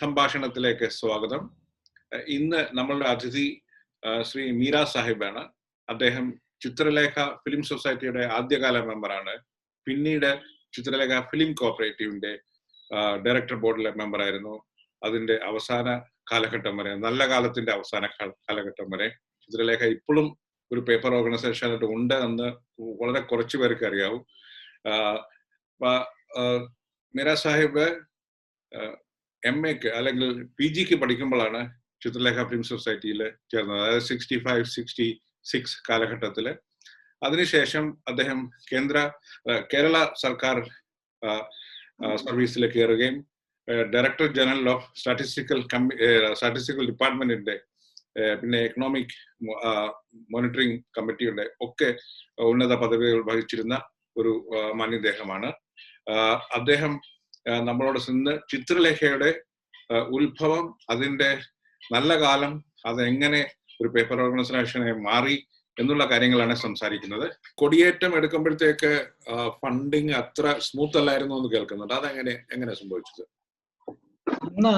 സംഭാഷണത്തിലേക്ക് സ്വാഗതം. ഇന്ന് നമ്മളുടെ അതിഥി ശ്രീ മീര സാഹിബാണ്. അദ്ദേഹം ചിത്രലേഖ ഫിലിം സൊസൈറ്റിയുടെ ആദ്യകാല മെമ്പറാണ്. പിന്നീട് ചിത്രലേഖ ഫിലിം കോപ്പറേറ്റീവിന്റെ ഡയറക്ടർ ബോർഡിലെ മെമ്പറായിരുന്നു. അതിന്റെ അവസാന കാലഘട്ടം വരെ നല്ല കാലത്തിന്റെ അവസാന കാലഘട്ടം വരെ ചിത്രലേഖ ഇപ്പോഴും ഒരു പേപ്പർ ഓർഗനൈസേഷൻ ആയിട്ട് ഉണ്ട് എന്ന് വളരെ കുറച്ചു പേർക്ക് അറിയാവും. മീര സാഹിബ് എം എക്ക് അല്ലെങ്കിൽ പി ജിക്ക് പഠിക്കുമ്പോഴാണ് ചിത്രലേഖ ഫിലിം സൊസൈറ്റിയിൽ ചേർന്നത്. അതായത് സിക്സ്റ്റി ഫൈവ് സിക്സ്റ്റി സിക്സ് കാലഘട്ടത്തിൽ അതിനുശേഷം അദ്ദേഹം കേന്ദ്ര കേരള സർക്കാർ സർവീസിൽ കയറുകയും ഡയറക്ടർ ജനറൽ ഓഫ് സ്റ്റാറ്റിസ്റ്റിക്കൽ കമ്മി സ്റ്റാറ്റിസ്റ്റിക്കൽ ഡിപ്പാർട്ട്മെന്റിന്റെ പിന്നെ എക്കണോമിക് മോണിറ്ററിംഗ് കമ്മിറ്റിയുടെ ഒക്കെ ഉന്നത പദവികൾ വഹിച്ചിരുന്ന ഒരു മാന്യദേഹമാണ്. അദ്ദേഹം നമ്മളോട് ചെന്ന് ചിത്രലേഖയുടെ ഉത്ഭവം അതിന്റെ നല്ല കാലം അതെങ്ങനെ ഒരു പേപ്പർ ഓർഗനൈസേഷനായി മാറി എന്നുള്ള കാര്യങ്ങളാണ് സംസാരിക്കുന്നത്. കൊടിയേറ്റം എടുക്കുമ്പോഴത്തേക്ക് ഫണ്ടിങ് അത്ര സ്മൂത്ത് അല്ലായിരുന്നു എന്ന് കേൾക്കുന്നുണ്ട്. അതെങ്ങനെ എങ്ങനെ സംഭവിച്ചത്? അന്ന്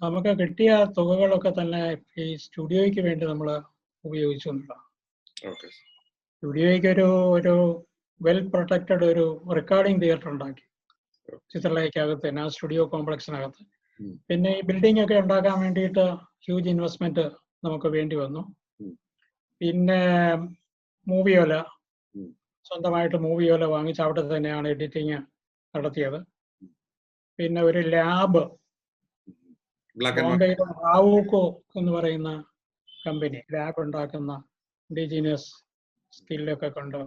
നമുക്ക് കിട്ടിയ തുകകളൊക്കെ തന്നെ ഈ സ്റ്റുഡിയോയ്ക്ക് വേണ്ടി നമ്മൾ ഉപയോഗിച്ചു സ്റ്റുഡിയോയ്ക്ക് ഒരു ഒരു വെൽ പ്രൊട്ടക്റ്റഡ് ഒരു റെക്കോർഡിംഗ് തിയേറ്റർ ഉണ്ടാക്കി. ചിത്രലേഖയ്ക്കകത്ത് തന്നെ ആ സ്റ്റുഡിയോ കോംപ്ലക്സിനകത്ത്. പിന്നെ ഈ ബിൽഡിംഗ് ഒക്കെ ഉണ്ടാക്കാൻ വേണ്ടിയിട്ട് ഹ്യൂജ് ഇൻവെസ്റ്റ്മെന്റ് നമുക്ക് വേണ്ടി വന്നു. പിന്നെ മൂവിയോല സ്വന്തമായിട്ട് മൂവിയോല വാങ്ങിച്ച് അവിടെ തന്നെയാണ് എഡിറ്റിങ് നടത്തിയത്. പിന്നെ ഒരു ലാബ് ബോംബെയിലെ റാവൂക്കോ എന്ന് പറയുന്ന കമ്പനി ലാബ് ഉണ്ടാക്കുന്ന ഇൻഡിജീനിയസ് സ്കില്ലൊക്കെ കൊണ്ട്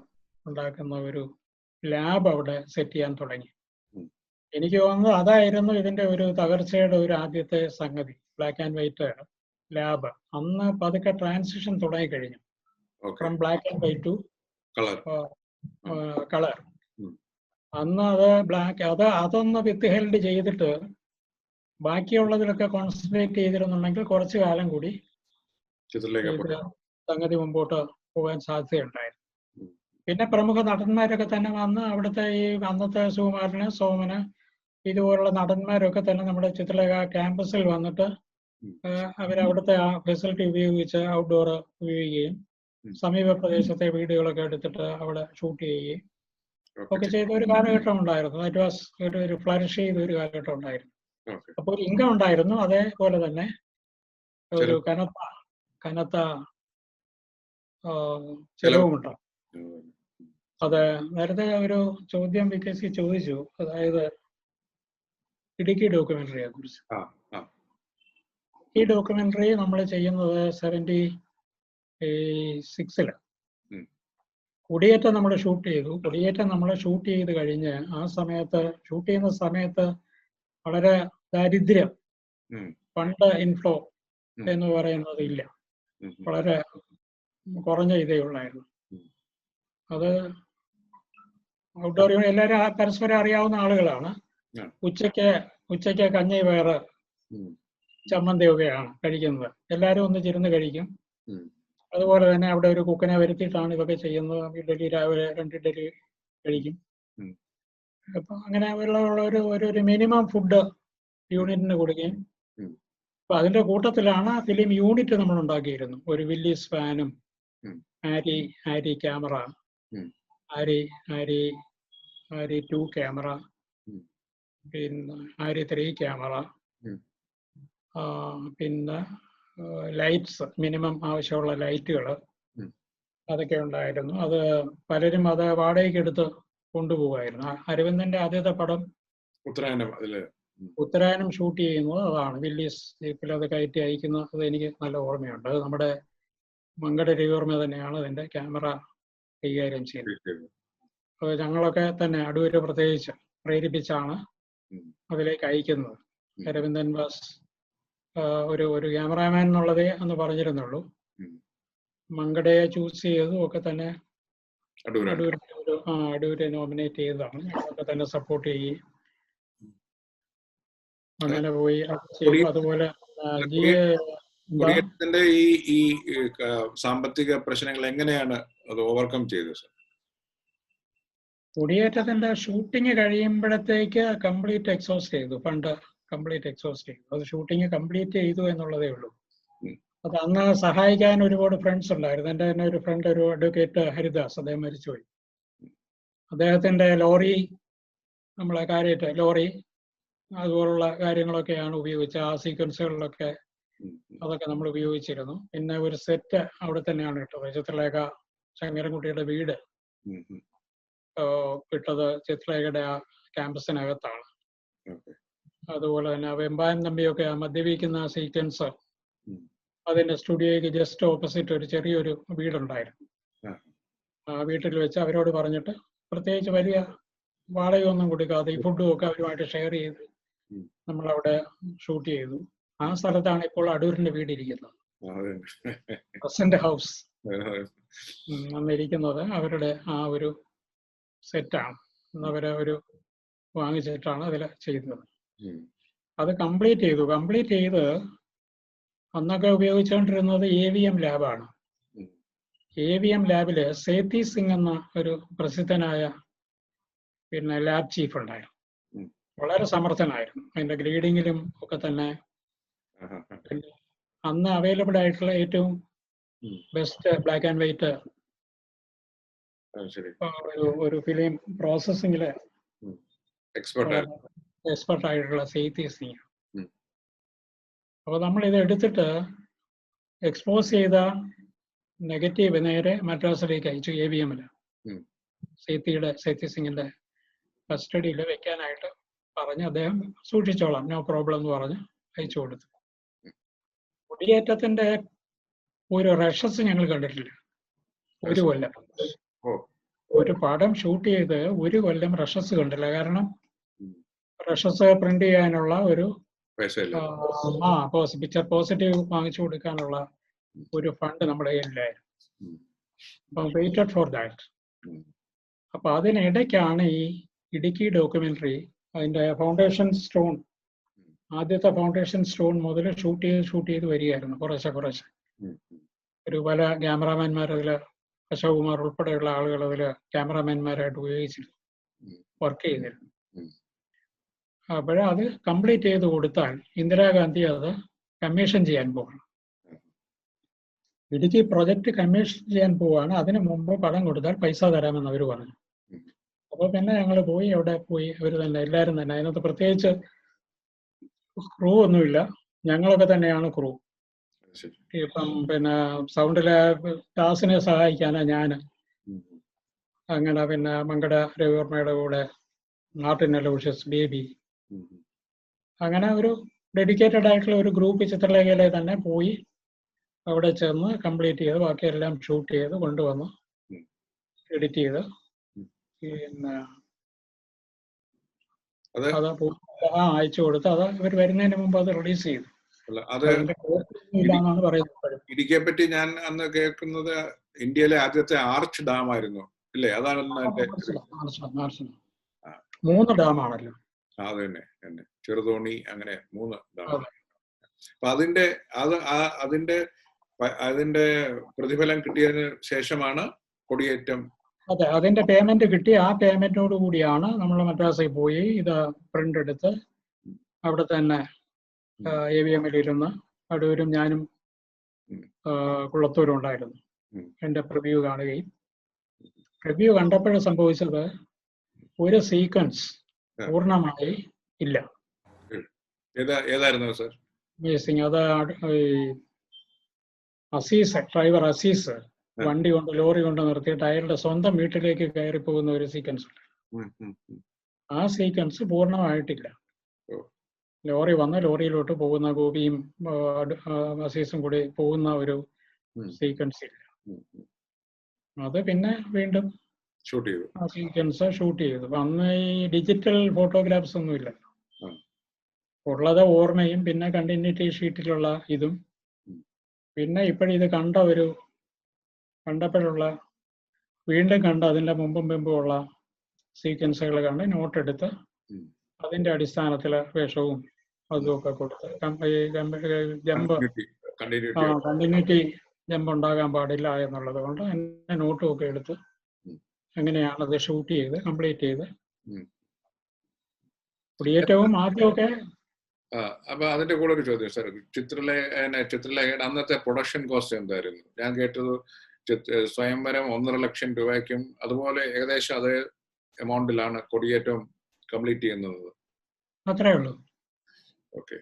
ഉണ്ടാക്കുന്ന ഒരു ലാബ് അവിടെ സെറ്റ് ചെയ്യാൻ തുടങ്ങി. എനിക്ക് തോന്നുന്നു അതായിരുന്നു ഇതിന്റെ ഒരു തകർച്ചയുടെ ഒരു ആദ്യത്തെ സംഗതി. ബ്ലാക്ക് ആൻഡ് വൈറ്റ് ലാബ് അന്ന് പതുക്കെ ട്രാൻസിഷൻ തുടങ്ങി കഴിഞ്ഞു from black and white to colour. അന്ന് അത് ബ്ലാക്ക് അത് അതൊന്ന് വിത്ത് ഹെൽഡ് ചെയ്തിട്ട് ബാക്കിയുള്ളതിലൊക്കെ കോൺസെൻട്രേറ്റ് ചെയ്തിരുന്നുണ്ടെങ്കിൽ കുറച്ചു കാലം കൂടി സംഗതി മുമ്പോട്ട് പോകാൻ സാധ്യതയുണ്ടായിരുന്നു. പിന്നെ പ്രമുഖ നടന്മാരൊക്കെ തന്നെ വന്ന് അവിടുത്തെ ഈ അന്നത്തെ സുകുമാരന് സോമന് ഇതുപോലുള്ള നടന്മാരൊക്കെ തന്നെ നമ്മുടെ ചിത്രലേഖ ക്യാമ്പസിൽ വന്നിട്ട് അവർ അവരവിടുത്തെ ആ ഫെസിലിറ്റി ഉപയോഗിച്ച് ഔട്ട്ഡോർ ഉപയോഗിക്കുകയും. സമീപ പ്രദേശത്തെ വീഡിയോകളൊക്കെ എടുത്തിട്ട് അവിടെ ഷൂട്ട് ചെയ്യുകയും ഒക്കെ ചെയ്ത ഒരു കാലഘട്ടം ഉണ്ടായിരുന്നു. ദാറ്റ് വാസ് ഒരു ഫ്ലറിഷ് ചെയ്ത ഒരു കാലഘട്ടം ഉണ്ടായിരുന്നു. അപ്പോൾ ഒരു ഇൻകം ഉണ്ടായിരുന്നു. അതേപോലെ തന്നെ ഒരു. കനത്ത കനത്ത ചെലവുമുണ്ട് അത്. നേരത്തെ ഒരു ചോദ്യം വികസി ചോദിച്ചു. അതായത് ഇടുക്കി ഡോക്യുമെന്ററിയെ കുറിച്ച് ഈ ഡോക്യുമെന്ററി നമ്മൾ ചെയ്യുന്നത് സെവന്റി സിക്സിൽ. കുടിയേറ്റം നമ്മൾ ഷൂട്ട് ചെയ്തു കുടിയേറ്റം നമ്മൾ ഷൂട്ട് ചെയ്ത് കഴിഞ്ഞ് ആ സമയത്ത് ഷൂട്ട് ചെയ്യുന്ന സമയത്ത് വളരെ ദാരിദ്ര്യം. ഫണ്ട് ഇൻഫ്ലോ എന്ന് പറയുന്നത് ഇല്ല. വളരെ കുറഞ്ഞ ഇതേ ഉള്ളായിരുന്നു അത് ഔട്ട്ഡോർ എല്ലാവരും പരസ്പരം അറിയാവുന്ന ആളുകളാണ്. ഉച്ചയ്ക്ക് ഉച്ചയ്ക്ക് കഞ്ഞി പയറ് ചമ്മന്തി ചമ്മന്തിയൊക്കെയാണ് കഴിക്കുന്നത്. എല്ലാവരും ഒന്ന് ചിരുന്ന് കഴിക്കും. അതുപോലെ തന്നെ അവിടെ ഒരു കുക്കനെ വരുത്തിയിട്ടാണ് ഇതൊക്കെ ചെയ്യുന്നത്. ഇഡലി രാവിലെ രണ്ട് ഇഡലി കഴിക്കും. അപ്പൊ അങ്ങനെ ഉള്ള ഒരു ഒരു മിനിമം ഫുഡ് യൂണിറ്റിന് കൊടുക്കുകയും. അപ്പൊ അതിന്റെ കൂട്ടത്തിലാണ് ഫിലിം യൂണിറ്റ് നമ്മൾ ഉണ്ടാക്കിയിരുന്നു. ഒരു വില്ലീസ് ഫാനും Arri Arri camera Arri Arri Arri two camera. പിന്നെ ആര്യ ത്രീ ക്യാമറ. പിന്നെ ലൈറ്റ്സ് മിനിമം ആവശ്യമുള്ള ലൈറ്റുകൾ അതൊക്കെ ഉണ്ടായിരുന്നു. അത് പലരും അത് വാടകയ്ക്ക് എടുത്ത് കൊണ്ടുപോകുമായിരുന്നു അരവിന്ദന്റെ ആദ്യത്തെ പടം ഉത്തരായനം അതിൽ. ഉത്തരായനം ഷൂട്ട് ചെയ്യുന്നത് അതാണ്. വില്ലീസ് ജീപ്പിൽ അത് കയറ്റി അയക്കുന്നത് അത് എനിക്ക് നല്ല ഓർമ്മയുണ്ട്. അത് നമ്മുടെ മങ്കട രവിവർമ്മ തന്നെയാണ് അതിന്റെ ക്യാമറ കൈകാര്യം ചെയ്യുന്നത്. അപ്പൊ ഞങ്ങളൊക്കെ തന്നെ അടൂര് പ്രത്യേകിച്ച് പ്രേരിപ്പിച്ചാണ്. അതിലേക്ക് അയക്കുന്നത്. അരവിന്ദൻ വാസ് ഒരു ഒരു ക്യാമറാമാൻ എന്നുള്ളതേ അന്ന് പറഞ്ഞിരുന്നുള്ളൂ. മങ്കടയെ ചൂസ് ചെയ്തതും ഒക്കെ തന്നെ അടൂര് നോമിനേറ്റ് ചെയ്തതാണ്. അതൊക്കെ തന്നെ സപ്പോർട്ട് ചെയ്യും. അങ്ങനെ പോയി. അതുപോലെ ഈ ഈ, സാമ്പത്തിക പ്രശ്നങ്ങൾ എങ്ങനെയാണ് അത് ഓവർകം ചെയ്തത് സർ കുടിയേറ്റത്തിന്റെ ഷൂട്ടിങ് കഴിയുമ്പോഴത്തേക്ക് കംപ്ലീറ്റ് എക്സോസ്റ്റ് ചെയ്തു. ഫണ്ട് കംപ്ലീറ്റ് എക്സോസ്റ്റ് ചെയ്തു. അത് ഷൂട്ടിങ് കംപ്ലീറ്റ് ചെയ്തു എന്നുള്ളതേ ഉള്ളൂ. അത് അന്ന് സഹായിക്കാൻ ഒരുപാട് ഫ്രണ്ട്സ് ഉണ്ടായിരുന്നു. എന്റെ തന്നെ ഒരു ഫ്രണ്ട് ഒരു അഡ്വക്കേറ്റ് ഹരിദാസ് അദ്ദേഹം മരിച്ചുപോയി. അദ്ദേഹത്തിന്റെ ലോറി നമ്മളെ കാര്യമായിട്ട് ലോറി അതുപോലുള്ള കാര്യങ്ങളൊക്കെയാണ് ഉപയോഗിച്ചത്. ആ സീക്വൻസുകളിലൊക്കെ. അതൊക്കെ നമ്മൾ ഉപയോഗിച്ചിരുന്നു. പിന്നെ ഒരു സെറ്റ് അവിടെ തന്നെയാണ് കേട്ടോ ചിത്രലേഖ ശങ്കരൻകുട്ടിയുടെ വീട്. ഉം, ചിത്രയുടെ ആ, ക്യാമ്പസിനകത്താണ്. അതുപോലെ തന്നെ വെമ്പായം തമ്പിയൊക്കെ ആ മദ്യപിക്കുന്ന സീക്വൻസ്. അതിന്റെ സ്റ്റുഡിയോയ്ക്ക് ജസ്റ്റ് ഓപ്പോസിറ്റ് ഒരു ചെറിയൊരു വീടുണ്ടായിരുന്നു. ആ. വീട്ടിൽ വെച്ച് അവരോട് പറഞ്ഞിട്ട് പ്രത്യേകിച്ച് വലിയ വാടകയൊന്നും കൊടുക്കാതെ ഈ ഫുഡും ഒക്കെ അവരുമായിട്ട് ഷെയർ ചെയ്ത് നമ്മൾ അവിടെ ഷൂട്ട് ചെയ്തു. ആ സ്ഥലത്താണ് ഇപ്പോൾ അടൂരിന്റെ വീട് ഇരിക്കുന്നത്. പ്രസന്റ് ഹൗസ് അന്നിരിക്കുന്നത് അവരുടെ ആ ഒരു സെറ്റാണ്. എന്നവരെ ഒരു വാങ്ങിച്ചിട്ടാണ് അതിൽ ചെയ്തത് അത് കംപ്ലീറ്റ് ചെയ്തു. കംപ്ലീറ്റ് ചെയ്ത് അന്നൊക്കെ ഉപയോഗിച്ചുകൊണ്ടിരുന്നത് എ വി എം ലാബാണ്. എ വി എം ലാബിൽ സേത്തി സിംഗ് എന്ന ഒരു പ്രസിദ്ധനായ പിന്നെ ലാബ് ചീഫ് ഉണ്ടായിരുന്നു. വളരെ സമർത്ഥനായിരുന്നു. അതിന്റെ ഗ്രീഡിങ്ങിലും ഒക്കെ തന്നെ അന്ന് അവൈലബിൾ ആയിട്ടുള്ള ഏറ്റവും ബെസ്റ്റ് ബ്ലാക്ക് ആൻഡ് വൈറ്റ് ഒരു ഫിലിം പ്രോസസ്സിംഗിൽ എക്സ്പെർട്ട് ആയിട്ടുള്ള ഉം. അപ്പൊ നമ്മൾ ഇത് എടുത്തിട്ട് എക്സ്പോസ് ചെയ്ത നെഗറ്റീവ് നേരെ മദ്രാസിലേക്ക് അയച്ചു എ വി എമ്മിൽ. സേത്തിയുടെ സേത്തി സിംഗിന്റെ കസ്റ്റഡിയിൽ വെക്കാനായിട്ട് പറഞ്ഞ് അദ്ദേഹം സൂക്ഷിച്ചോളാം. നോ പ്രോബ്ലം എന്ന് പറഞ്ഞ് അയച്ചു കൊടുത്തു. കുടിയേറ്റത്തിന്റെ ഒരു റഷസ് ഞങ്ങൾ കണ്ടിട്ടില്ല. ഒരു കൊല്ലം. ഒരു പടം ഷൂട്ട് ചെയ്ത് ഒരു കൊല്ലം റഷസ് കണ്ടില്ല കാരണം. റഷസ് പ്രിന്റ് ചെയ്യാനുള്ള ഒരു ആ പിക്ചർ പോസിറ്റീവ് വാങ്ങിച്ചു കൊടുക്കാനുള്ള ഒരു ഫണ്ട് നമ്മുടെ കയ്യിലില്ലായിരുന്നു. അപ്പം വെയിറ്റഡ് ഫോർ ദാറ്റ്. അപ്പൊ അതിനിടയ്ക്കാണ് ഈ ഇടുക്കി ഡോക്യുമെന്ററി അതിന്റെ ഫൗണ്ടേഷൻ സ്റ്റോൺ ആദ്യത്തെ ഫൗണ്ടേഷൻ സ്റ്റോൺ മുതൽ ഷൂട്ട് ചെയ്ത് ഷൂട്ട് ചെയ്ത് വരികയായിരുന്നു കുറേശ്ശെ കുറേശ്ശെ. ഒരു പല ക്യാമറാമാൻമാർ അതിൽ അശോകുമാർ ഉൾപ്പെടെയുള്ള ആളുകൾ അതിൽ ക്യാമറാമാൻമാരായിട്ട് ഉപയോഗിച്ചിരുന്നു. വർക്ക് ചെയ്തിരുന്നു. ഉം. അപ്പോഴത് അത് കംപ്ലീറ്റ് ചെയ്ത് കൊടുത്താൽ ഇന്ദിരാഗാന്ധി അത് കമ്മീഷൻ ചെയ്യാൻ പോകണം ഇടുക്കി പ്രൊജക്ട് കമ്മീഷൻ ചെയ്യാൻ പോവാണ്. അതിന് മുമ്പ് പണം കൊടുത്താൽ പൈസ തരാമെന്ന് അവർ പറഞ്ഞു. അപ്പോൾ പിന്നെ ഞങ്ങൾ പോയി അവിടെ പോയി അവർ തന്നെ എല്ലാവരും തന്നെ. അതിനകത്ത് പ്രത്യേകിച്ച് ക്രൂ ഒന്നുമില്ല. ഞങ്ങളൊക്കെ തന്നെയാണ് ക്രൂ ഇപ്പം പിന്നെ സൗണ്ടിലെ ദാസിനെ സഹായിക്കാനാ ഞാൻ അങ്ങനെ പിന്നെ മങ്കട രവിവർമ്മയുടെ കൂടെ നാട്ടിൻ ലൂഷ്യസ് ബേബി. അങ്ങനെ ഒരു ഡെഡിക്കേറ്റഡ് ആയിട്ടുള്ള ഒരു ഗ്രൂപ്പ് ചിത്രലേഖയിലെ തന്നെ പോയി അവിടെ ചെന്ന് കംപ്ലീറ്റ് ചെയ്ത് ബാക്കിയെല്ലാം ഷൂട്ട് ചെയ്ത് കൊണ്ടുവന്നു എഡിറ്റ് ചെയ്ത്. പിന്നെ അത് ആ അയച്ചു കൊടുത്ത് അത് ഇവർ വരുന്നതിന് മുമ്പ് അത് റിലീസ് ചെയ്തു. അത്. ഇടുക്കിയെ പറ്റി ഞാൻ അന്ന് കേൾക്കുന്നത് ഇന്ത്യയിലെ ആദ്യത്തെ ആർച്ച് ഡാം ആയിരുന്നു ഇല്ലേ അതാണ്. മൂന്ന് ഡാമാണല്ലോ. അത് തന്നെ തന്നെ. ചെറുതോണി അങ്ങനെ മൂന്ന് ഡാം. അപ്പൊ അതിന്റെ അത് ആ- അതിന്റെ അതിന്റെ പ്രതിഫലം കിട്ടിയതിന് ശേഷമാണ് കൊടിയേറ്റം. അതെ അതിന്റെ പേയ്മെന്റ് കിട്ടി. ആ പേയ്മെന്റിനോട് കൂടിയാണ് നമ്മൾ മദ്രാസിൽ പോയി ഇത് പ്രിന്റ് എടുത്ത് അവിടെ തന്നെ എ വി എമ്മിൽ ഇരുന്ന് അടൂരും ഞാനും. കുളത്തൂരും ഉണ്ടായിരുന്നു. എന്റെ എന്റെ പ്രിവ്യൂ കാണുകയും. പ്രിവ്യൂ കണ്ടപ്പോഴും സംഭവിച്ചത് ഒരു സീക്വൻസ്. പൂർണമായി ഇല്ല. ഏതാ ഏതായിരുന്നു സർ അമേസിങ് അത് അസീസ് ഡ്രൈവർ അസീസ് വണ്ടി കൊണ്ട് ലോറി കൊണ്ട് നിർത്തിയിട്ട് അയാളുടെ സ്വന്തം വീട്ടിലേക്ക് കയറി പോകുന്ന ഒരു സീക്വൻസ് ഉണ്ട്. ആ സീക്വൻസ് പൂർണമായിട്ടില്ല. ലോറി വന്ന് ലോറിയിലോട്ട് പോകുന്ന ഗോപിയും അസീസും കൂടി പോകുന്ന ഒരു സീക്വൻസ് ഇല്ല. അത് പിന്നെ വീണ്ടും ഷൂട്ട് ചെയ്തു. ആ സീക്വൻസ് ഷൂട്ട് ചെയ്തു. അന്ന് ഈ ഡിജിറ്റൽ ഫോട്ടോഗ്രാഫ്സ് ഒന്നും ഇല്ല. ആ. ഉള്ളത് ഓർമ്മയും പിന്നെ കണ്ടിന്യൂറ്റി ഷീറ്റിലുള്ള ഇതും. പിന്നെ ഇപ്പോഴിത് കണ്ട ഒരു കണ്ടപ്പോഴുള്ള വീണ്ടും കണ്ട അതിന്റെ മുമ്പും മുമ്പും ഉള്ള സീക്വൻസുകൾ കണ്ട് നോട്ട് എടുത്ത്. അതിന്റെ അടിസ്ഥാനത്തിൽ വേഷവും അതും ഒക്കെ കൊടുത്ത്. ജമ്പ് കണ്ടിന്യൂറ്റി കണ്ടിന്യൂറ്റി ജമ്പ് ഉണ്ടാകാൻ പാടില്ല എന്നുള്ളത് കൊണ്ട് എന്നെ നോട്ടും ഒക്കെ എടുത്ത് എങ്ങനെയാണ് അങ്ങനെയാണ് അത് ഷൂട്ട് ചെയ്ത് കംപ്ലീറ്റ് ചെയ്ത്. കുടിയേറ്റവും ആദ്യമൊക്കെ അപ്പൊ അതിന്റെ കൂടെ ഒരു ചോദ്യം സാർ. ചിത്രലേഖന ചിത്രലേഖയുടെ അന്നത്തെ പ്രൊഡക്ഷൻ കോസ്റ്റ് എന്തായിരുന്നു? ഞാൻ കേട്ടത് സ്വയംവരം ഒന്നര ലക്ഷം രൂപയ്ക്കും അതുപോലെ ഏകദേശം അതേ എമൗണ്ടിലാണ് കൊടിയേറ്റം കംപ്ലീറ്റ് ചെയ്യുന്നത്? അത്രേ ഉള്ളൂ. ഓക്കെ.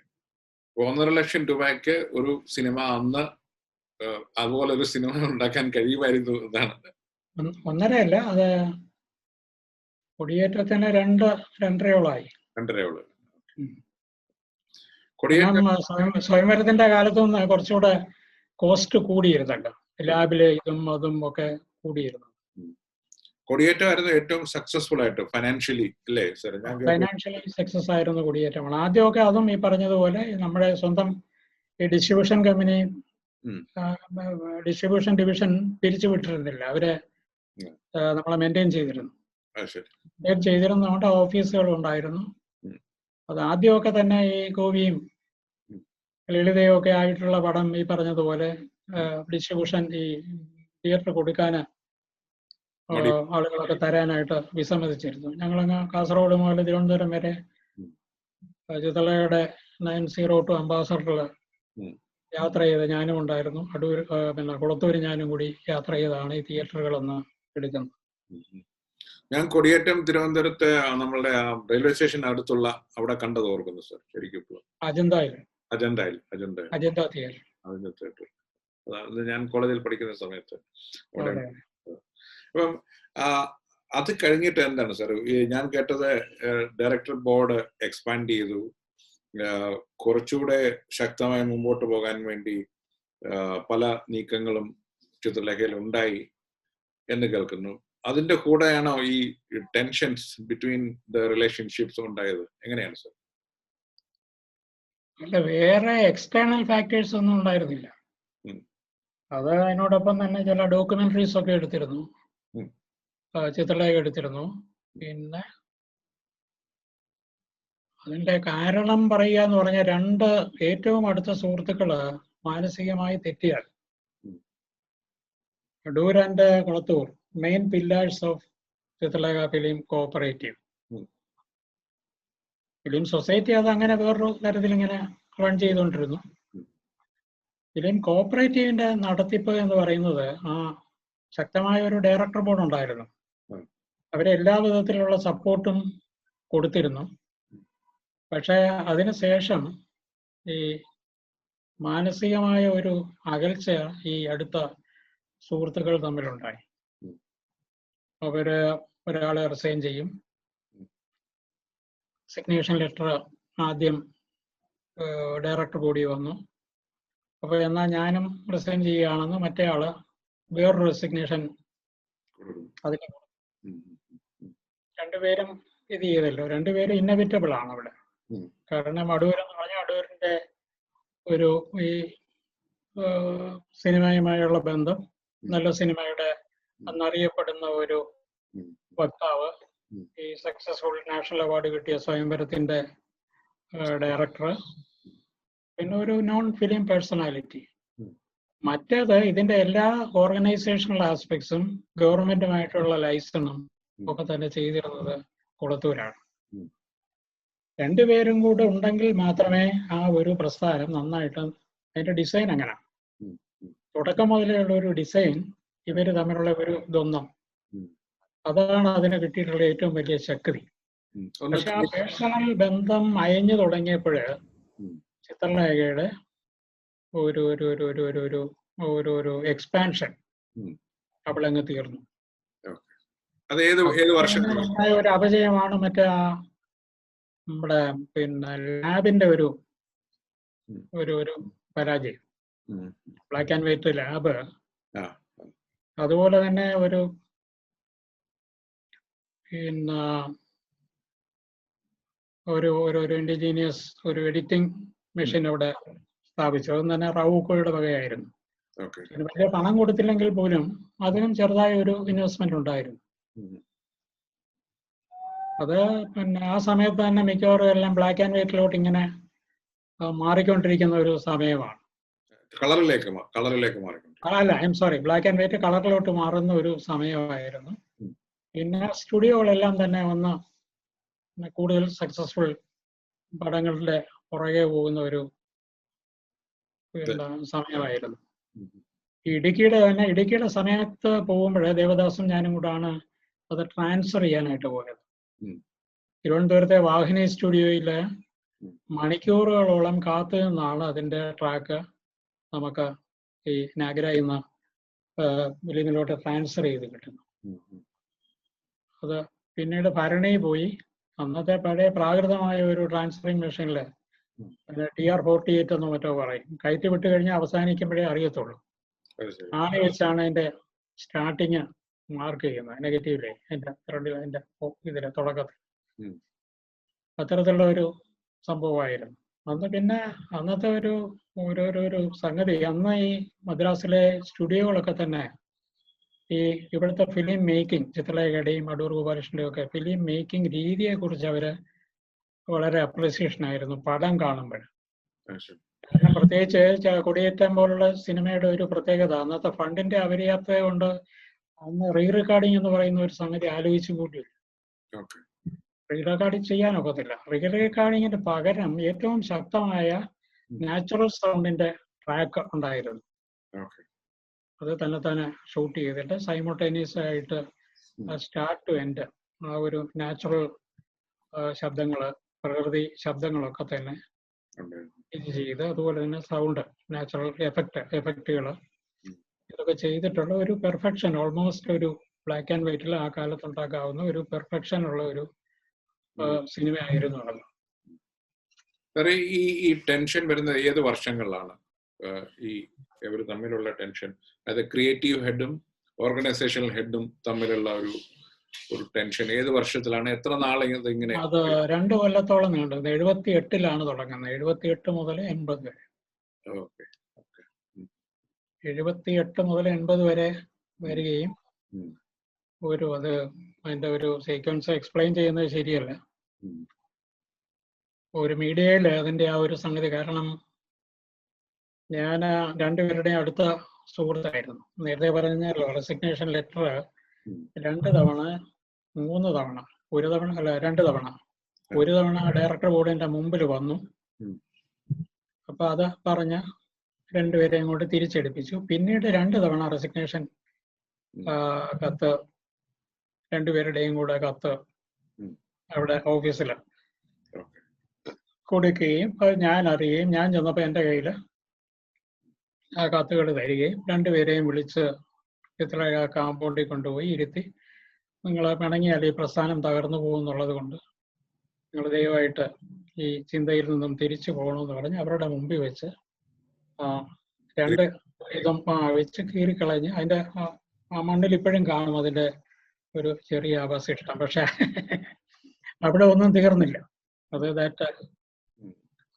ഒന്നര ലക്ഷം രൂപയ്ക്ക് ഒരു സിനിമ അന്ന് അതുപോലെ ഒരു സിനിമ ഉണ്ടാക്കാൻ കഴിയുമായിരുന്നു എന്നാണ്. ഒന്ന് ഒന്നരയല്ല അത് കൊടിയേറ്റത്തിന് രണ്ട് രണ്ടരയോളമായി. രണ്ടരയോളം. സ്വയംവരത്തിന്റെ കാലത്തും കുറച്ചുകൂടെ കോസ്റ്റ് കൂടിയിരുന്നല്ലോ. ലാബിൽ ഇതും അതും ഒക്കെ കൂടിയിരുന്നു. കൊടിയേറ്റമായിരുന്നു ഏറ്റവും സക്സസ്ഫുൾ ആയിട്ട് ഫൈനാൻഷ്യലി അല്ലേ സാർ ഫൈനാൻഷ്യലി സക്സസ് ആയിരുന്നു കുടിയേറ്റമാണ്. ആദ്യമൊക്കെ അതും ഈ പറഞ്ഞതുപോലെ നമ്മുടെ സ്വന്തം ഈ ഡിസ്ട്രിബ്യൂഷൻ കമ്പനി ഡിസ്ട്രിബ്യൂഷൻ ഡിവിഷൻ പിരിച്ചു വിട്ടിരുന്നില്ല. അവർ നമ്മളെ മെയിന്റെയിൻ ചെയ്തിരുന്നു. മെയിന്റെയിൻ ചെയ്തിരുന്നതുകൊണ്ട് ഓഫീസുകൾ ഉണ്ടായിരുന്നു. അത് ആദ്യമൊക്കെ തന്നെ ഈ കോവിയും. ലളിതയും ഒക്കെ ആയിട്ടുള്ള പടം ഈ പറഞ്ഞതുപോലെ ഡിസ്ട്രിബ്യൂഷൻ ഈ തിയേറ്റർ കൊടുക്കാൻ മടി. ആളുകളൊക്കെ തരാനായിട്ട് വിസമ്മതിച്ചിരുന്നു. ഞങ്ങളങ്ങ് കാസർഗോഡ് മുതൽ തിരുവനന്തപുരം വരെ ചിത്തളയുടെ ചിതളയുടെ നയൻ സീറോ ടു അംബാസഡറിൽ യാത്ര ചെയ്ത് ഞാനും ഉണ്ടായിരുന്നു. അടൂർ പിന്നെ കുളത്തൂര് ഞാനും കൂടി യാത്ര ചെയ്താണ് ഈ തിയേറ്ററുകളൊന്ന് എടുക്കുന്നത്. ഞാൻ കൊടിയേറ്റം തിരുവനന്തപുരത്തെ നമ്മളുടെ റെയിൽവേ സ്റ്റേഷൻ അടുത്തുള്ള അവിടെ കണ്ടത് ഓർക്കുന്നു സർ ശരിക്കും അജന്തായിൽ അജന്തയിൽ അജന്ത അജന്ത തിയേറ്റർ. അതിന്റെ തിയേറ്റർ. ഞാൻ കോളേജിൽ പഠിക്കുന്ന സമയത്ത് അവിടെ. അപ്പം അത് കഴിഞ്ഞിട്ട് എന്താണ് സാർ ഞാൻ കേട്ടത് ഡയറക്ടർ ബോർഡ് എക്സ്പാൻഡ് ചെയ്തു. കുറച്ചുകൂടെ ശക്തമായി മുമ്പോട്ട് പോകാൻ വേണ്ടി പല നീക്കങ്ങളും ചിത്രലേഖയിൽ ഉണ്ടായി എന്ന് കേൾക്കുന്നു. അതിന്റെ കൂടെയാണോ ഈ ടെൻഷൻസ് ബിറ്റ്വീൻ ദ റിലേഷൻഷിപ്സ് ഉണ്ടായത്? എങ്ങനെയാണ് സാർ? അല്ല വേറെ എക്സ്റ്റേണൽ ഫാക്ടേഴ്സ് ഒന്നും ഉണ്ടായിരുന്നില്ല. അത് അതിനോടൊപ്പം തന്നെ ചില ഡോക്യുമെന്ററീസ് ഒക്കെ എടുത്തിരുന്നു. ചിത്രലേഖ എടുത്തിരുന്നു. പിന്നെ അതിന്റെ കാരണം പറയുക എന്ന് പറഞ്ഞാൽ രണ്ട് ഏറ്റവും അടുത്ത സുഹൃത്തുക്കൾ മാനസികമായി തെറ്റിയാൽ. Adoor and Kulathoor main pillars of Chithralekha film cooperative. Film society അത് അങ്ങനെ വേറൊരു തരത്തിൽ ഇങ്ങനെ റൺ ചെയ്തുകൊണ്ടിരുന്നു. ഫിലിം കോഓപ്പറേറ്റീവിന്റെ നടത്തിപ്പ് എന്ന് പറയുന്നത് ആ ശക്തമായ ഒരു ഡയറക്ടർ ബോർഡ് ഉണ്ടായിരുന്നു. അവരെ എല്ലാ വിധത്തിലുള്ള സപ്പോർട്ടും കൊടുത്തിരുന്നു. പക്ഷേ അതിനുശേഷം ഈ മാനസികമായ ഒരു അകൽച്ച ഈ അടുത്ത സുഹൃത്തുക്കൾ തമ്മിലുണ്ടായി. അവർ അവർ ഒരാളെ റിസൈൻ ചെയ്യും. സിഗ്നേഷൻ ലെറ്റർ ആദ്യം ഡയറക്ടർ കൂടി വന്നു. അപ്പോൾ എന്നാൽ ഞാനും റിസൈൻ ചെയ്യുകയാണെന്ന് മറ്റേ ആൾ വേറൊരു റെസിഗ്നേഷൻ. അതിന് രണ്ടുപേരും ഇത് ചെയ്തല്ലോ രണ്ടുപേരും ഇന്നവിറ്റബിൾ ആണ് അവിടെ. കാരണം അടൂർ എന്ന് പറഞ്ഞാൽ അടൂരിന്റെ ഒരു ഈ സിനിമയുമായുള്ള ബന്ധം നല്ല സിനിമയുടെ അന്നറിയപ്പെടുന്ന ഒരു. വക്താവ്. ഈ സക്സസ്ഫുൾ നാഷണൽ അവാർഡ് കിട്ടിയ സ്വയംവരത്തിന്റെ ഡയറക്ടർ പിന്നെ ഒരു നോൺ ഫിലിം പേഴ്സണാലിറ്റി. മറ്റേത് ഇതിന്റെ എല്ലാ ഓർഗനൈസേഷണൽ ആസ്പെക്ട്സും ഗവൺമെന്റുമായിട്ടുള്ള ലൈസണും ഒക്കെ തന്നെ ചെയ്തിരുന്നത് കുളത്തൂരാണ്. രണ്ടുപേരും കൂടെ ഉണ്ടെങ്കിൽ മാത്രമേ ആ ഒരു പ്രസ്ഥാനം നന്നായിട്ട് അതിന്റെ ഡിസൈൻ അങ്ങനെ. തുടക്കം മുതലേ ഉള്ള ഒരു ഡിസൈൻ ഇവർ തമ്മിലുള്ള ഒരു ദ്വന്ദ്ം അതാണ് അതിന് കിട്ടിയിട്ടുള്ള ഏറ്റവും വലിയ ശക്തി. പക്ഷെ ആ പേഴ്സണൽ ബന്ധം അയഞ്ഞു തുടങ്ങിയപ്പോൾ ഉം. ചിത്രലേഖയുടെ ഒരു ഒരു ഒരു ഒരു ഒരു ഒരു ഒരു ഒരു എക്സ്പാൻഷൻ. അവളങ്ങ് തീർന്നു. ഒരു അപജയമാണ് മറ്റേ ആ നമ്മുടെ പിന്നെ ലാബിന്റെ ഒരു ഒരു ഒരു പരാജയം. Black and white lab. അതുപോലെ തന്നെ ഒരു പിന്നെ ഒരു ഒരു ഒരു ഇൻഡിജീനിയസ് ഒരു എഡിറ്റിംഗ് മെഷീൻ അവിടെ സ്ഥാപിച്ചു. അതും തന്നെ റവൂക്കോയുടെ വകയായിരുന്നു. വലിയ പണം കൊടുത്തില്ലെങ്കിൽ പോലും അതിനും ചെറുതായ ഒരു ഇൻവെസ്റ്റ്മെന്റ് ഉണ്ടായിരുന്നു. അത് പിന്നെ ആ സമയത്ത് തന്നെ മിക്കവാറും എല്ലാം ബ്ലാക്ക് ആൻഡ് വൈറ്റിലോട്ട് ഇങ്ങനെ മാറിക്കൊണ്ടിരിക്കുന്ന ഒരു സമയമാണ്. കളറിലേക്ക് കളറിലേക്ക് അല്ല I'm sorry black and white കളറിലോട്ട് മാറുന്ന ഒരു സമയമായിരുന്നു. പിന്നെ സ്റ്റുഡിയോകളെല്ലാം തന്നെ ഒന്ന് കൂടുതൽ സക്സസ്ഫുൾ പടങ്ങളുടെ പുറകെ പോകുന്ന ഒരു സമയമായിരുന്നു ഇടുക്കിയുടെ തന്നെ ഇടുക്കിയുടെ സമയത്ത് പോകുമ്പോൾ ദേവദാസും ഞാനും കൂടാണ് അത് ട്രാൻസ്ഫർ ചെയ്യാനായിട്ട് പോയത്. തിരുവനന്തപുരത്തെ വാഹിനി സ്റ്റുഡിയോയിൽ. മണിക്കൂറുകളോളം കാത്തു നിന്നാണ് അതിന്റെ ട്രാക്ക് നമുക്ക് ഈ നാഗരയിൽ നിന്ന് ഫിലിമിലോട്ട് ട്രാൻസ്ഫർ ചെയ്ത് കിട്ടുന്നു. അത് പിന്നീട് ഭരണി പോയി അന്നത്തെ പഴയ പ്രാകൃതമായ ഒരു ട്രാൻസ്ഫറിങ് മെഷീനിൽ. ടി ആർ ഫോർട്ടി എയ്റ്റ് എന്നോ മറ്റോ പറയും. കയറ്റി വിട്ട് കഴിഞ്ഞാൽ അവസാനിക്കുമ്പോഴേ അറിയത്തുള്ളൂ. ആണി വെച്ചാണ് അതിന്റെ സ്റ്റാർട്ടിങ് മാർക്ക് ചെയ്യുന്നത്? നെഗറ്റീവിലെ അതിന്റെ ഫ്രണ്ടിൽ അതിന്റെ ഇതിലെ തുടക്കത്തിൽ. അത്തരത്തിലുള്ള ഒരു സംഭവമായിരുന്നു. അന്ന് പിന്നെ അന്നത്തെ ഒരു ഓരോരോ സംഗതി. അന്ന് ഈ മദ്രാസിലെ സ്റ്റുഡിയോകളൊക്കെ തന്നെ ഈ ഇവിടുത്തെ ഫിലിം മേക്കിംഗ് ചിത്രലേഖയുടെയും അടൂർ ഗോപാലകൃഷ്ണന്റെയും ഒക്കെ ഫിലിം മേക്കിംഗ് രീതിയെ കുറിച്ച് അവർ വളരെ അപ്രീസിയേഷൻ ആയിരുന്നു പടം കാണുമ്പോൾ. കാരണം പ്രത്യേകിച്ച് കൊടിയേറ്റം പോലുള്ള സിനിമയുടെ ഒരു പ്രത്യേകത അന്നത്തെ ഫണ്ടിന്റെ അപര്യാപ്തത കൊണ്ട് അന്ന് റീ റെക്കോർഡിംഗ് എന്ന് പറയുന്ന ഒരു സംഗതി ആലോചിച്ചു കൂട്ടി ഓക്കെ. റീ റെക്കോർഡിംഗ് ചെയ്യാനൊക്കത്തില്ല റീ റെക്കോർഡിങ്ങിന് പകരം ഏറ്റവും ശക്തമായ നാച്ചുറൽ സൗണ്ടിന്റെ ട്രാക്ക് ഉണ്ടായിരുന്നു. അത് തന്നെ തന്നെ ഷൂട്ട് ചെയ്തിട്ട് സൈമോട്ടേനിയസ് ആയിട്ട് സ്റ്റാർട്ട് ടു എൻഡ് ആ ഒരു നാച്ചുറൽ ശബ്ദങ്ങൾ പ്രകൃതി ശബ്ദങ്ങളൊക്കെ തന്നെ. ഇത് ചെയ്ത് അതുപോലെ തന്നെ സൗണ്ട് നാച്ചുറൽ എഫക്റ്റ് എഫക്റ്റുകൾ ഇതൊക്കെ ചെയ്തിട്ടുള്ള ഒരു പെർഫെക്ഷൻ ഓൾമോസ്റ്റ് ഒരു ബ്ലാക്ക് ആൻഡ് വൈറ്റിൽ ആ കാലത്ത് ഉണ്ടാക്കാവുന്ന ഒരു പെർഫെക്ഷൻ ഉള്ള ഒരു സിനിമയായിരുന്നു അത്. ഈ ഈ ടെൻഷൻ വരുന്നത് ഏത് വർഷങ്ങളിലാണ്? ഈ ഇവർ തമ്മിലുള്ള ടെൻഷൻ അതായത് ക്രിയേറ്റീവ് ഹെഡും ഓർഗനൈസേഷണൽ ഹെഡും തമ്മിലുള്ള ഒരു ഒരു ടെൻഷൻ. ഏത് വർഷത്തിലാണ്? എത്ര നാളെ ഇങ്ങനെ അത് രണ്ട് കൊല്ലത്തോളം നീണ്ടത് എഴുപത്തി എട്ടിലാണ് തുടങ്ങുന്നത്. എഴുപത്തി എട്ട് മുതൽ എൺപത് വരെ. എഴുപത്തി എട്ട് മുതൽ എൺപത് വരെ വരികയും ഒരു അത് അതിന്റെ ഒരു സീക്വൻസ് എക്സ്പ്ലെയിൻ ചെയ്യുന്നത് ശരിയല്ല. ഒരു മീഡിയയിൽ അതിന്റെ ആ ഒരു സംഗതി കാരണം ഞാൻ രണ്ടുപേരുടെയും അടുത്ത സുഹൃത്തായിരുന്നു. നേരത്തെ പറഞ്ഞല്ലോ റെസിഗ്നേഷൻ ലെറ്റർ. രണ്ട് തവണ മൂന്ന് തവണ ഒരു തവണ അല്ല രണ്ട് തവണ. ഒരു തവണ ഡയറക്ടർ ബോർഡിന്റെ മുമ്പിൽ വന്നു. അപ്പൊ അത് പറഞ്ഞ രണ്ടുപേരെയും കൊണ്ട് തിരിച്ചെടുപ്പിച്ചു. പിന്നീട് രണ്ട് തവണ റെസിഗ്നേഷൻ. കത്ത് രണ്ടുപേരുടെയും കൂടെ കത്ത് അവിടെ ഓഫീസിൽ കൊടുക്കുകയും അത് ഞാൻ അറിയുകയും ഞാൻ ചെന്നപ്പോൾ എന്റെ കയ്യിൽ ആ കത്തുകൾ തരികയും രണ്ടുപേരെയും വിളിച്ച് ചിത്രലേഖ കാമ്പൗണ്ടിൽ കൊണ്ടുപോയി ഇരുത്തി നിങ്ങൾ പിണങ്ങിയാൽ ഈ പ്രസ്ഥാനം തകർന്നു പോകുന്നുള്ളത് കൊണ്ട് നിങ്ങൾ ദയവായിട്ട് ഈ ചിന്തയിൽ നിന്നും തിരിച്ചു പോകണമെന്ന് പറഞ്ഞ് അവരുടെ മുമ്പിൽ വെച്ച് രണ്ട് ഇതും വെച്ച് കീറിക്കളഞ്ഞ് അതിന്റെ ആ- ആ മണ്ണിൽ ഇപ്പോഴും കാണും അതിന്റെ ഒരു ചെറിയ അവശിഷ്ടം. പക്ഷെ അവിടെ ഒന്നും തീർന്നില്ല. അത് ദാറ്റ്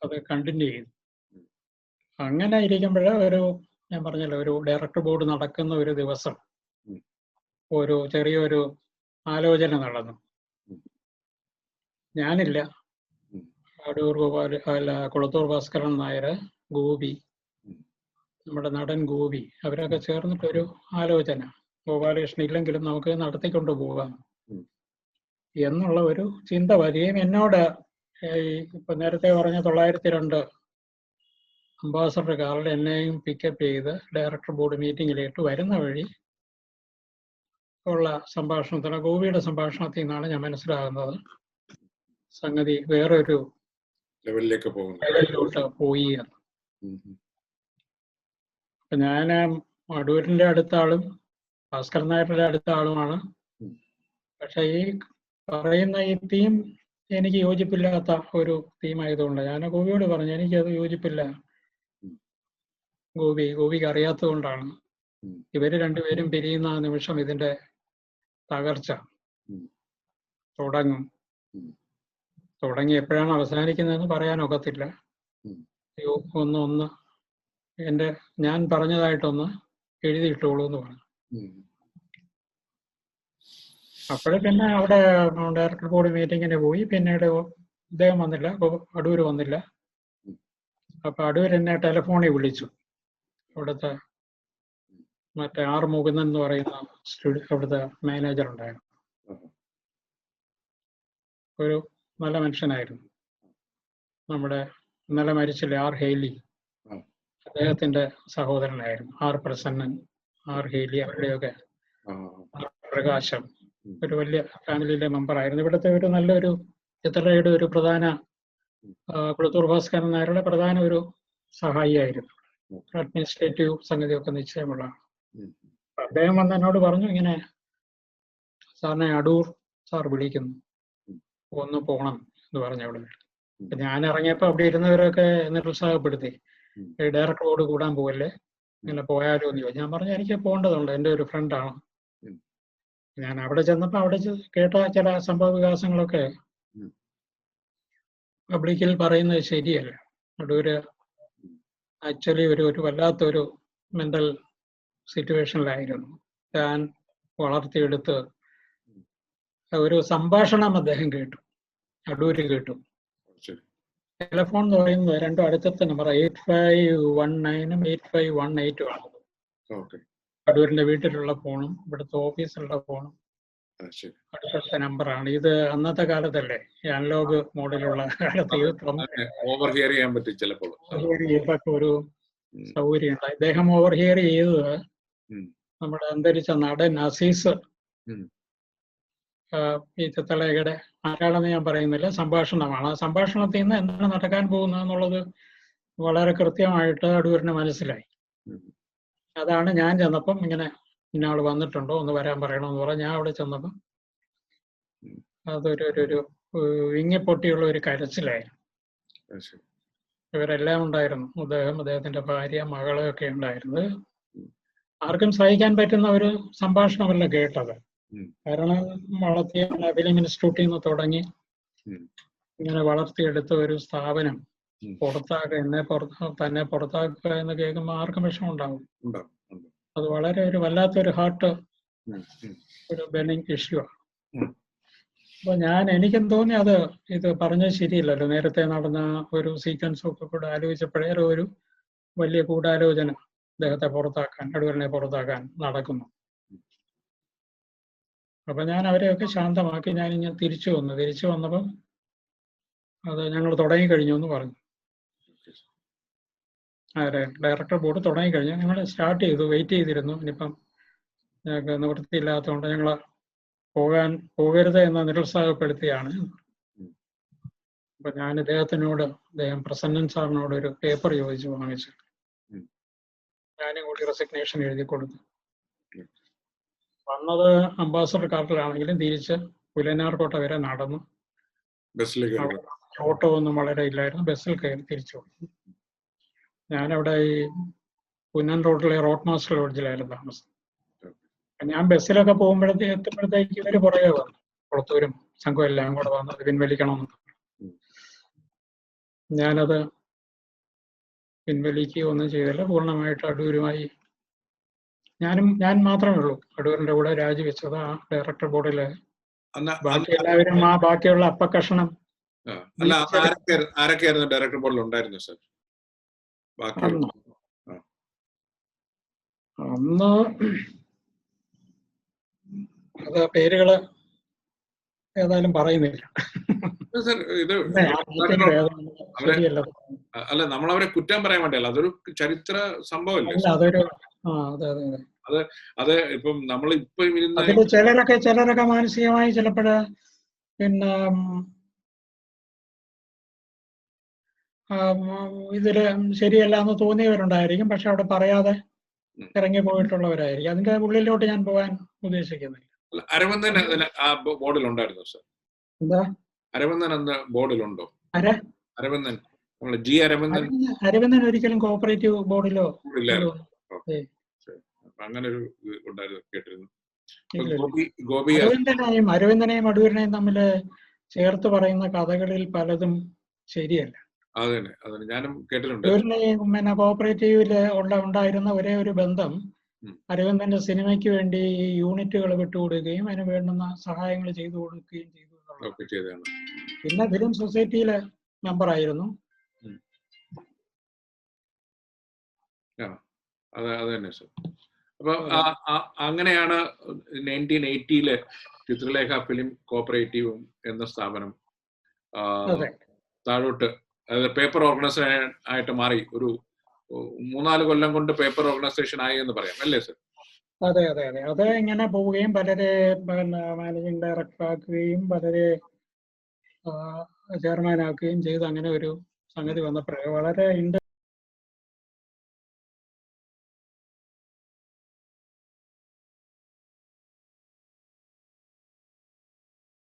അത് കണ്ടിന്യൂ ചെയ്തു. അങ്ങനെ ഇരിക്കുമ്പോൾ ഒരു ഞാൻ പറഞ്ഞല്ലോ ഒരു ഡയറക്ടർ ബോർഡ് നടക്കുന്ന ഒരു ദിവസം ഒരു ചെറിയൊരു ആലോചന നടന്നു. ഞാനില്ല. അടൂർ ഗോപാൽ അല്ല കുളത്തൂർ ഭാസ്കരൻ നായർ ഗോപി നമ്മുടെ നടൻ ഗോപി അവരൊക്കെ ചേർന്നിട്ടൊരു ആലോചന. ഗോപാലകൃഷ്ണൻ ഇല്ലെങ്കിലും നമുക്ക് നടത്തിക്കൊണ്ട് പോകാം. എന്നുള്ള ഒരു ചിന്ത വരികയും എന്നോട് ഈ ഇപ്പൊ നേരത്തെ പറഞ്ഞ തൊള്ളായിരത്തി രണ്ട് അംബാസഡർ കാറിൽ എന്നെയും പിക്കപ്പ് ചെയ്ത് ഡയറക്ടർ ബോർഡ് മീറ്റിങ്ങിലേക്ക് വരുന്ന വഴി ഉള്ള സംഭാഷണത്തിന് ഗോപിയുടെ സംഭാഷണത്തിൽ നിന്നാണ് ഞാൻ മനസ്സിലാകുന്നത്. സംഗതി വേറൊരു ലെവലിലേക്ക് പോകുന്നു. ലെവലിലോട്ട് പോയി എന്ന്. അപ്പൊ ഞാൻ അടൂരിന്റെ അടുത്താളും ഭാസ്കരൻ നായരുടെ അടുത്താളുമാണ്. പക്ഷെ ഈ പറയുന്ന ഈ തീം എനിക്ക് യോജിപ്പില്ലാത്ത ഒരു തീം ആയതുകൊണ്ട് ഞാൻ ഗോപിയോട് പറഞ്ഞു എനിക്കത് യോജിപ്പില്ല. ഗോപി ഗോപിക്ക് അറിയാത്തത് കൊണ്ടാണ് ഇവർ രണ്ടുപേരും പിരിയുന്ന ആ നിമിഷം ഇതിന്റെ തകർച്ച തുടങ്ങും. തുടങ്ങി എപ്പോഴാണ് അവസാനിക്കുന്നതെന്ന് പറയാൻ ഒക്കത്തില്ല. ഒന്ന് ഒന്ന്. എന്റെ ഞാൻ പറഞ്ഞതായിട്ടൊന്ന് എഴുതിയിട്ടോളൂ എന്ന് പറഞ്ഞു. അപ്പോഴേ പിന്നെ അവിടെ ഡയറക്ടർ ബോർഡ് മീറ്റിങ്ങിന് പോയി. പിന്നീട് ഇദ്ദേഹം വന്നില്ല. അടൂർ അടൂര് വന്നില്ല. അപ്പൊ അടൂർ എന്നെ ടെലിഫോണിൽ വിളിച്ചു. അവിടുത്തെ മറ്റേ ആർ മുകുന്ദൻ എന്ന് പറയുന്ന സ്റ്റുഡിയോ അവിടുത്തെ മാനേജർ ഉണ്ടായിരുന്നു. ഒരു നല്ല മനുഷ്യനായിരുന്നു. നമ്മുടെ ഇന്നലെ മരിച്ചില്ല ആർ. ഹെയ്ലി. ആ. അദ്ദേഹത്തിന്റെ സഹോദരനായിരുന്നു. ആർ. പ്രസന്നൻ ആർ. ഹെയ്ലി അവരുടെയൊക്കെ പ്രകാശം. ഒരു വലിയ ഫാമിലിയിലെ മെമ്പർ ആയിരുന്നു. ഇവിടുത്തെ ഒരു നല്ലൊരു ചിത്രയുടെ ഒരു പ്രധാന കുളത്തൂർ ഭാസ്കരൻ നായരുടെ പ്രധാന ഒരു സഹായിയായിരുന്നു. അഡ്മിനിസ്ട്രേറ്റീവ് സംഗതിയൊക്കെ നിശ്ചയമുള്ള ഉം. അദ്ദേഹം വന്ന് എന്നോട് പറഞ്ഞു ഇങ്ങനെ സാറിനെ അടൂർ സാർ വിളിക്കുന്നു. ഒന്ന് പോകണം എന്ന് പറഞ്ഞു അവിടെ ഞാൻ ഇറങ്ങിയപ്പോ അവിടെ ഇരുന്നവരൊക്കെ നിരുത്സാഹപ്പെടുത്തി ഡയറക്ടറോട് കൂടാൻ പോകല്ലേ ഇങ്ങനെ പോയാലോ എന്ന് ചോദിച്ചു. ഞാൻ പറഞ്ഞു എനിക്ക് പോകേണ്ടതുണ്ട്. എന്റെ ഒരു ഫ്രണ്ടാണ്. ഞാൻ അവിടെ ചെന്നപ്പോ അവിടെ കേട്ട ചില സംഭവ വികാസങ്ങളൊക്കെ പബ്ലിക്കിൽ പറയുന്നത് ശരിയല്ല. അടൂര്. ആക്ച്വലി ഒരു ഒരു വല്ലാത്തൊരു മെന്റൽ സിറ്റുവേഷനിലായിരുന്നു ഞാൻ വളർത്തിയെടുത്ത് ഒരു സംഭാഷണം അദ്ദേഹം കേട്ടു. അടൂര് കേട്ടു. ടെലിഫോൺ എന്ന് പറയുന്നത് രണ്ടും അടുത്തത്തെ നമ്പർ എയ്റ്റ് ഫൈവ് വൺ നയനും എയ്റ്റ് ഫൈവ് വൺ എയ്റ്റും ആണ്. അടൂരിന്റെ വീട്ടിലുള്ള ഫോണും ഇവിടുത്തെ ഓഫീസിലുള്ള ഫോണും അടുത്തടുത്ത നമ്പറാണ്. ഇത് അന്നത്തെ കാലത്തല്ലേ? അനലോഗ് മോഡലുള്ള കാലത്ത് ഓവർ ഹിയർ ചെയ്യാൻ പറ്റും ചിലപ്പോൾ. ഒരു. സൗകര്യം ഇദ്ദേഹം ഓവർ ഓവർഹിയർ ചെയ്തത്. നമ്മുടെ അന്തരിച്ച നടൻ അസീസ് ഈ ചിത്തലേഖയുടെ ആരാളെന്ന് ഞാൻ പറയുന്നില്ല സംഭാഷണമാണ്. ആ സംഭാഷണത്തിൽ നിന്ന് എന്താണ് നടക്കാൻ പോകുന്നത് എന്നുള്ളത് വളരെ കൃത്യമായിട്ട് അടൂരിന് മനസ്സിലായി. അതാണ് ഞാൻ ചെന്നപ്പം ഇങ്ങനെ ഇന്നയാൾ വന്നിട്ടുണ്ടോ? ഒന്ന് വരാൻ പറയണമെന്ന് പറഞ്ഞ് ഞാൻ അവിടെ ചെന്നപ്പോൾ അതൊരു ഒരു ഒരു വിങ്ങിപ്പൊട്ടിയുള്ള ഒരു കരച്ചിലായിരുന്നു. ഇവരെല്ലാം ഉണ്ടായിരുന്നു. അദ്ദേഹം അദ്ദേഹത്തിന്റെ ഭാര്യ മകൾ ഒക്കെ ഉണ്ടായിരുന്നു. ആർക്കും സഹിക്കാൻ പറ്റുന്ന ഒരു സംഭാഷണമല്ല കേട്ടത്. കാരണം വളർത്തിയ ഫിലിം ഇൻസ്റ്റിറ്റ്യൂട്ടിൽ നിന്ന് തുടങ്ങി ഇങ്ങനെ വളർത്തിയെടുത്ത ഒരു സ്ഥാപനം. പുറത്താക്കുക എന്നെ പുറത്താ തന്നെ പുറത്താക്കുക എന്ന് കേൾക്കുമ്പോൾ ആർക്കും വിഷമം ഉണ്ടാവും. അത് വളരെ ഒരു വല്ലാത്തൊരു ഹാർട്ട്. ഒരു ബെനിങ് ഇഷ്യൂ ആണ് അപ്പൊ ഞാൻ എനിക്കും തോന്നി അത് ഇത് പറഞ്ഞത് ശരിയല്ലല്ലോ. നേരത്തെ നടന്ന ഒരു സീക്വൻസ് ഒക്കെ കൂടെ ആലോചിച്ചപ്പോഴേ ഒരു വലിയ ഗൂഢാലോചന അദ്ദേഹത്തെ പുറത്താക്കാൻ അടൂരിനെ പുറത്താക്കാൻ നടക്കുന്നു. അപ്പൊ ഞാൻ അവരെയൊക്കെ ശാന്തമാക്കി ഞാൻ ഇങ്ങനെ തിരിച്ചു വന്നു. തിരിച്ചു വന്നപ്പം അത് ഞങ്ങൾ തുടങ്ങി കഴിഞ്ഞു എന്ന് പറഞ്ഞു. ഡയറക്ടർ ബോർഡ് തുടങ്ങി കഴിഞ്ഞാൽ ഞങ്ങൾ സ്റ്റാർട്ട് ചെയ്തു വെയിറ്റ് ചെയ്തിരുന്നു. ഇനിയിപ്പം ഞങ്ങൾക്ക് നിവൃത്തിയില്ലാത്തതുകൊണ്ട് ഞങ്ങൾ പോകാൻ പോകരുത് എന്ന് നിരുത്സാഹപ്പെടുത്തിയാണ്. അപ്പൊ ഞാൻ ഇദ്ദേഹത്തിനോട് അദ്ദേഹം പ്രസന്നൻ സാറിനോട് ഒരു പേപ്പർ ചോദിച്ചു വാങ്ങിച്ചു. ഞാനും കൂടി റെസിഗ്നേഷൻ എഴുതി കൊടുത്തു. വന്നത് അംബാസഡർ കാർട്ടിലാണെങ്കിലും തിരിച്ച് പുലനാർകോട്ട വരെ നടന്നു. ഓട്ടോ ഒന്നും വളരെ ഇല്ലായിരുന്നു. ബസ്സിൽ കയറി തിരിച്ചു വന്നു. ഞാനവിടെ ഈ പുന്നൻ റോഡിലെ റോഡ് മാസ്റ്റർ ലോഡ്ജിലായിരുന്നു താമസം. ഞാൻ ബസ്സിലൊക്കെ പോകുമ്പോഴത്തേക്ക് എത്തുമ്പോഴത്തേക്ക് ഇവർ പുറകെ വന്നു. പുറത്തൂരും സംഘം എല്ലാം കൂടെ വന്ന് അത് പിൻവലിക്കണമെന്ന്. ഞാനത് പിൻവലിക്കുകയോ ഒന്നും ചെയ്തില്ല. പൂർണമായിട്ട് അടൂരുമായി ഞാനും ഞാൻ മാത്രമേ ഉള്ളൂ അടൂരിന്റെ കൂടെ രാജിവെച്ചത് ആ ഡയറക്ടർ ബോർഡിൽ ബാക്കി എല്ലാവരും ആ ബാക്കിയുള്ള അപ്പക്കഷണം ഡയറക്ടർ ബോർഡിൽ ഉണ്ടായിരുന്നു സർ ബാക്കി അന്ന് അത് പേരുകൾ ഏതായാലും പറയുന്നില്ല. അല്ല നമ്മൾ അവരെ കുറ്റം പറയാൻ വേണ്ടിയല്ല അതൊരു ചരിത്ര സംഭവമല്ലേ? അതൊരു അതെ അതെ ഇപ്പം നമ്മൾ ഇപ്പൊ ചിലരൊക്കെ ചിലരൊക്കെ മാനസികമായി ചിലപ്പോഴ് പിന്നെ ഇതിൽ ശരിയല്ല എന്ന് തോന്നിയവരുണ്ടായിരിക്കും. പക്ഷെ അവിടെ പറയാതെ ഇറങ്ങി പോയിട്ടുള്ളവരായിരിക്കും അതിന്റെ ഉള്ളിലോട്ട് ഞാൻ പോകാൻ ഉദ്ദേശിക്കുന്നില്ല. അരവിന്ദൻ ആ ബോർഡിൽ ഉണ്ടായിരുന്നു സർ? എന്താ? അരവിന്ദൻ അന്ന് ബോർഡിലുണ്ടോ? അരവിന്ദൻ. ജി അരവിന്ദൻ. അരവിന്ദൻ- അരവിന്ദൻ ഒരിക്കലും കോപ്പറേറ്റീവ് ബോർഡിലോ. അങ്ങനെ ഒരു ഉണ്ടായിരുന്നു കേട്ടിരുന്നു. ഗോപി അരവിന്ദനെയും അരവിന്ദനെയും അടൂരിനെയും തമ്മിൽ ചേർത്ത് പറയുന്ന കഥകളിൽ പലതും ശരിയല്ല. അത് തന്നെ അത് തന്നെ. ഞാനും കേട്ടിട്ടുണ്ട്. പിന്നെ കോപ്പറേറ്റീവിൽ ഉള്ള ഉണ്ടായിരുന്ന ഒരേ ഒരു ബന്ധം. അരവിന്ദന്റെ സിനിമയ്ക്ക് വേണ്ടി ഈ യൂണിറ്റുകൾ വിട്ടുകൊടുക്കുകയും അതിന് വേണ്ടുന്ന സഹായങ്ങൾ ചെയ്തു കൊടുക്കുകയും ചെയ്തു എന്നുള്ളതാണ്. പിന്നെ ഫിലിം സൊസൈറ്റിയിലെ മെമ്പർ ആയിരുന്നു അത് തന്നെ സർ. അപ്പൊ അങ്ങനെയാണ് നയന്റീൻ എയ്റ്റിയിലെ ചിത്രലേഖ ഫിലിം കോപ്പറേറ്റീവും എന്ന സ്ഥാപനം അതെ. താഴോട്ട് പേപ്പർ ഓർഗനൈസേഷൻ ആയിട്ട് മാറി. ഒരു മൂന്നാൽ കൊല്ലം കൊണ്ട് പേപ്പർ ഓർഗനൈസേഷൻ ആയി എന്ന് പറയാം. അല്ലേ സർ അതെ അതെ അതെ. അത് ഇങ്ങനെ പോവുകയും പലരെ മാനേജിങ് ഡയറക്ടർ ആക്കുകയും പലരെ ചെയർമാൻ ആക്കുകയും ചെയ്ത് അങ്ങനെ ഒരു സംഗതി വന്നപ്പോഴേ വളരെ